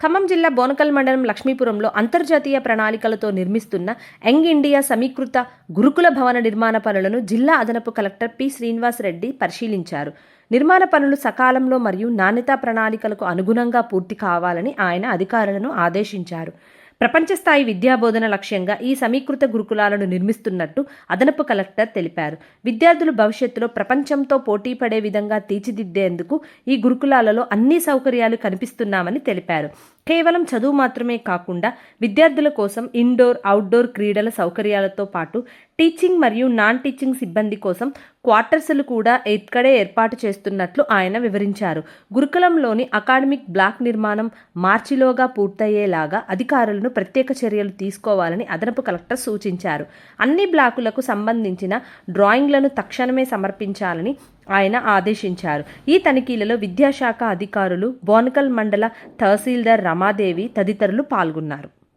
ఖమ్మం జిల్లా బోనకల్ మండలం లక్ష్మీపురంలో అంతర్జాతీయ ప్రణాళికలతో నిర్మిస్తున్న యంగ్ ఇండియా సమీకృత గురుకుల భవన నిర్మాణ పనులను జిల్లా అదనపు కలెక్టర్ పి శ్రీనివాస్ రెడ్డి పరిశీలించారు. నిర్మాణ పనులు సకాలంలో మరియు నాణ్యతా ప్రణాళికలకు అనుగుణంగా పూర్తి కావాలని ఆయన అధికారులను ఆదేశించారు. ప్రపంచ స్థాయి విద్యాబోధన లక్ష్యంగా ఈ సమీకృత గురుకులాలను నిర్మిస్తున్నట్టు అదనపు కలెక్టర్ తెలిపారు. విద్యార్థులు భవిష్యత్తులో ప్రపంచంతో పోటీ పడే విధంగా తీర్చిదిద్దేందుకు ఈ గురుకులాలలో అన్ని సౌకర్యాలు కనిపిస్తున్నామని తెలిపారు. కేవలం చదువు మాత్రమే కాకుండా విద్యార్థుల కోసం ఇండోర్ అవుట్డోర్ క్రీడల సౌకర్యాలతో పాటు టీచింగ్ మరియు నాన్ టీచింగ్ సిబ్బంది కోసం క్వార్టర్స్లు కూడా ఇక్కడే ఏర్పాటు చేస్తున్నట్లు ఆయన వివరించారు. గురుకులంలోని అకాడమిక్ బ్లాక్ నిర్మాణం మార్చిలోగా పూర్తయ్యేలాగా అధికారులను ప్రత్యేక చర్యలు తీసుకోవాలని అదనపు కలెక్టర్ సూచించారు. అన్ని బ్లాకులకు సంబంధించిన డ్రాయింగ్లను తక్షణమే సమర్పించాలని ఆయన ఆదేశించారు. ఈ తనిఖీలలో విద్యాశాఖ అధికారులు బోనకల్ మండల తహసీల్దార్ రమాదేవి తదితరులు పాల్గొన్నారు.